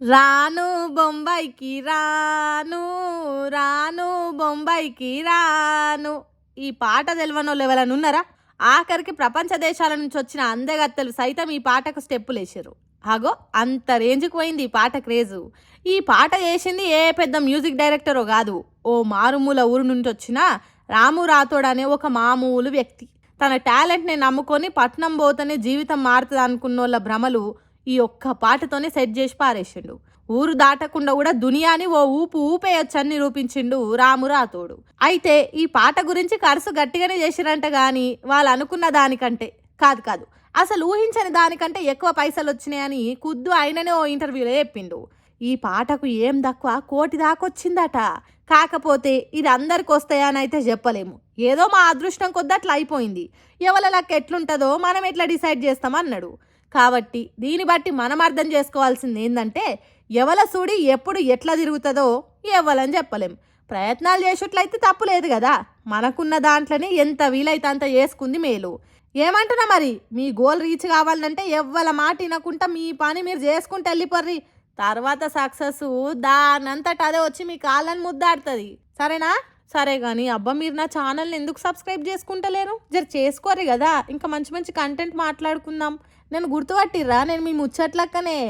రాను బొంబాయికి రాను రాను బొంబాయికి రాను. ఈ పాట తెలియనోళ్ళు వాళ్ళు ఎవరైనా ఉన్నారా? ఆఖరికి ప్రపంచ దేశాల నుంచి వచ్చిన అందగత్తెలు సైతం ఈ పాటకు స్టెప్పులు వేసారు అగో అంత రేంజ్కి పోయింది ఈ పాట క్రేజు. ఈ పాట చేసింది ఏ పెద్ద మ్యూజిక్ డైరెక్టరో కాదు. ఓ మారుమూల ఊరు నుంచి వచ్చిన రాము రాథోడ్ అనే ఒక మామూలు వ్యక్తి. తన టాలెంట్ని నమ్ముకొని పట్నం పోతేనే జీవితం మారుతుంది అనుకున్న వాళ్ళ భ్రమలు ఈ ఒక్క పాటతోనే సెట్ చేసి పారేసిండు. ఊరు దాటకుండా కూడా దునియాని ఓ ఊపు ఊపేయొచ్చని నిరూపించిండు రాము రాతోడు అయితే ఈ పాట గురించి ఖర్చు గట్టిగానే చేసిరంట గాని వాళ్ళు అనుకున్న దానికంటే కాదు కాదు. అసలు ఊహించని దానికంటే ఎక్కువ పైసలు వచ్చినాయని కుద్దు ఆయననే ఓ ఇంటర్వ్యూలో చెప్పిండు. ఈ పాటకు ఏం తక్కువ కోటి దాకొచ్చిందట. కాకపోతే ఇది అందరికి వస్తాయని అయితే చెప్పలేము. ఏదో మా అదృష్టం కొద్ది అట్లా అయిపోయింది. ఎవరి లెక్క ఎట్లుంటుందో మనం ఎట్లా డిసైడ్ చేస్తామన్నాడు కాబట్టి దీన్ని బట్టి మనం అర్థం చేసుకోవాల్సింది ఏంటంటే ఎవల సూడి ఎప్పుడు ఎట్లా తిరుగుతుందో ఎవ్వలని చెప్పలేం. ప్రయత్నాలు చేసేట్లయితే తప్పు లేదు కదా. మనకున్న దాంట్లోనే ఎంత వీలైతే అంత చేసుకుంది మేలు. ఏమంటున్నా మరి? మీ గోల్ రీచ్ కావాలంటే ఎవ్వల మాట వినకుండా మీ పని మీరు చేసుకుంటూ వెళ్ళిపోర్రి. తర్వాత సక్సెస్ దానంతట అదే వచ్చి మీ కాళ్ళని ముద్దాడుతుంది. సరేనా? సరే కానీ అబ్బా మీరు నా ఛానల్ని ఎందుకు సబ్స్క్రైబ్ చేసుకుంటలేరు? జర చేసుకోరు కదా ఇంకా మంచి మంచి కంటెంట్ మాట్లాడుకుందాం. నేను గుర్తుపట్టిర్రా? నేను మీ ముచ్చట్లక్కనే.